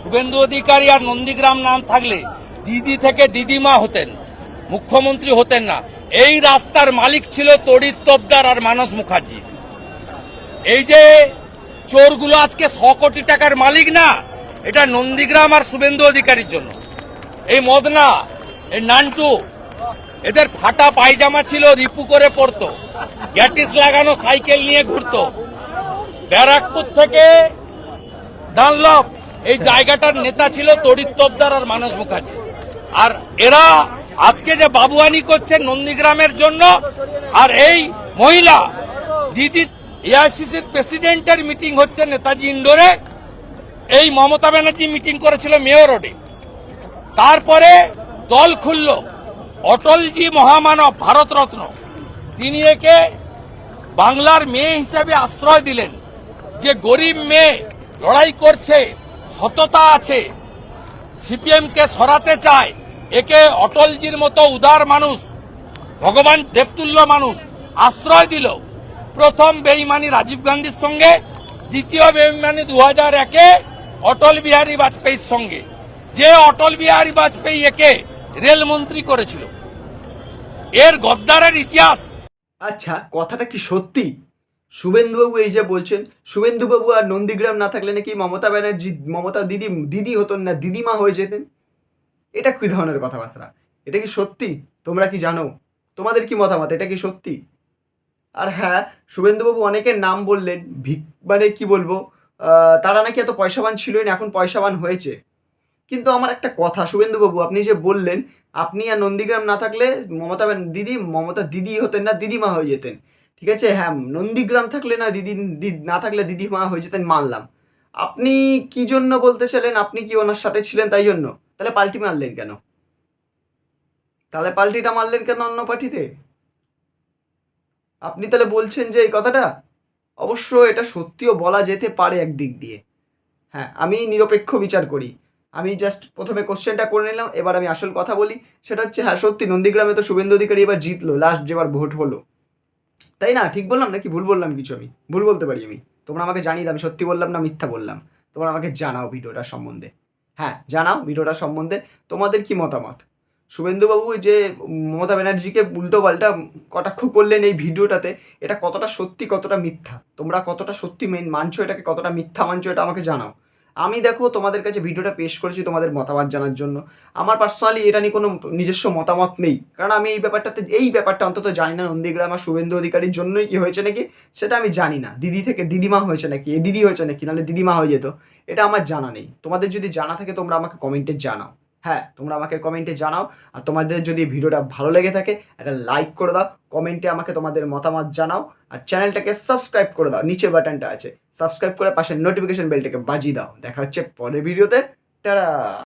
শুভেন্দু অধিকারী আর নন্দীগ্রাম নাম থাকলে দিদি থেকে দিদিমা হতেন, মুখ্যমন্ত্রী হতেন না। এই রাস্তার মালিক ছিল তড়িৎ তবদার আর মানস মুখার্জি। এই যে চোরগুলো আজকে ছ কোটি টাকার মালিক না, এটা নন্দীগ্রাম আর শুভেন্দু অধিকারীর জন্য। এই মদনা, এই নান্টু, এদের ফাটা পায়জামা ছিল, রিপু করে পড়তো গ্যাটিস লাগানো সাইকেল নিয়ে ঘুরতো। ব্যারাকপুর থেকে ডানলপ এই জায়গাটার নেতা ছিল তড়িৎ তোপদার আর মানস মুখার্জি। আর এরা আজকে যে বাবুয়ানি করছে নন্দীগ্রামের জন্য, আর এই মহিলা, দিদি এআইসিসির প্রেসিডেন্টের মিটিং হচ্ছে নেতাজি ইন্ডোরে। এই মমতা ব্যানার্জি মিটিং করেছিল মেয়র রোডে। তারপরে দল খুলল অটলজি মহামানব ভারতরত্ন। তিনি একে বাংলার মেয়ে হিসেবে আশ্রয় দিলেন। যে গরিব মেয়ে লড়াই করছে সততা আছে। সিপিএম কে সরাতে চায়। একে অটলজির মতো উদার মানুষ, ভগবান দেবতুল্য মানুষ আশ্রয় দিল। প্রথম বেইমানি রাজীব গান্ধীর সঙ্গে, দ্বিতীয় বেইমানি দু হাজার একে অটল বিহারী বাজপেয়ীর সঙ্গে। যে অটল বিহারী বাজপেয়ী একে রেলমন্ত্রী করেছিল। এর গদ্দারের ইতিহাস। আচ্ছা কথাটা কি সত্যি? শুভেন্দুবাবু এই যে বলছেন, শুভেন্দুবাবু আর নন্দীগ্রাম না থাকলে নাকি মমতা ব্যানার্জি, মমতা দিদি দিদি হতেন না, দিদিমা হয়ে যেতেন? এটা কী ধরনের কথাবার্তা? এটা কি সত্যি? তোমরা কি জানো? তোমাদের কি মতামত? এটা কি সত্যি? আর হ্যাঁ শুভেন্দুবাবু অনেকের নাম বললেন, ভিক মানে কি বলব তারা নাকি এত পয়সাবান ছিলেন এখন পয়সাবান হয়েছে। কিন্তু আমার একটা কথা, শুভেন্দুবাবু, আপনি যে বললেন, আপনি আর নন্দীগ্রাম না থাকলে মমতা দিদি মমতা দিদি হতেন না, দিদিমা হয়ে যেতেন। ঠিক আছে? হ্যাঁ নন্দীগ্রাম থাকলে না দিদি না থাকলে দিদিমা হয়ে যেতেন মানলাম আপনি কি জন্য বলতে চাইলেন? আপনি কি ওনার সাথে ছিলেন তাই জন্য? তাহলে পাল্টি মারলেন কেন? তাহলে পাল্টিটা মারলেন কেন অন্য পার্টিতে? আপনি তাহলে বলছেন যে এই কথাটা? অবশ্য এটা সত্যিও বলা যেতে পারে একদিক দিয়ে। হ্যাঁ আমি নিরপেক্ষ বিচার করি। আমি জাস্ট প্রথমে কোশ্চেনটা করে নিলাম, এবার আমি আসল কথা বলি। সেটা হচ্ছে হ্যাঁ সত্যি, নন্দীগ্রামে তো শুভেন্দু অধিকারী এবার জিতলো লাস্ট যেবার ভোট হলো। তাই না? ঠিক বললাম নাকি? ভুল বললাম কিছু আমি? ভুল বলতে পারি আমি। তোমরা আমাকে জানিয়ে দাও, আমি সত্যি বললাম না মিথ্যা বললাম? তোমরা আমাকে জানাও ভিডিওটার সম্বন্ধে। হ্যাঁ জানাও ভিডিওটার সম্বন্ধে। তোমাদের কি মতামত? শুভেন্দুবাবু যে মমতা ব্যানার্জিকে উল্টো পাল্টা কটাক্ষ করলেন এই ভিডিওটাতে, এটা কতটা সত্যি, কতটা মিথ্যা? তোমরা কতটা সত্যি মেন মানছো এটাকে, কতটা মিথ্যা মানছো এটা আমাকে জানাও। আমি দেখো তোমাদের কাছে ভিডিওটা পেশ করেছি তোমাদের মতামত জানার জন্য। আমার পার্সোনালি এটা নিয়ে কোনো নিজস্ব মতামত নেই। কারণ আমি এই ব্যাপারটাতে, এই ব্যাপারটা অন্তত জানি না। নন্দীগ্রাম আর শুভেন্দু অধিকারীর জন্যই কি হয়েছে নাকি, সেটা আমি জানি না। দিদি থেকে, দিদিমা হয়েছে নাকি, এ দিদি হয়েছে নাকি, নাহলে দিদিমা হয়ে যেত। এটা আমার জানা নেই। তোমাদের যদি জানা থাকে তোমরা আমাকে কমেন্টে জানাও। হ্যাঁ তোমরা আমাকে কমেন্টে জানাও। আর তোমাদের যদি ভিডিওটা ভালো লেগে থাকে, একটা লাইক করে দাও, কমেন্টে আমাকে তোমাদের মতামত জানাও। আর চ্যানেলটাকে সাবস্ক্রাইব করে দাও, নিচের বাটনটা আছে। সাবস্ক্রাইব করে পাশে নোটিফিকেশন বেলটাকে বাজিয়ে দাও। দেখা হচ্ছে পরের ভিডিওতে। টাটা!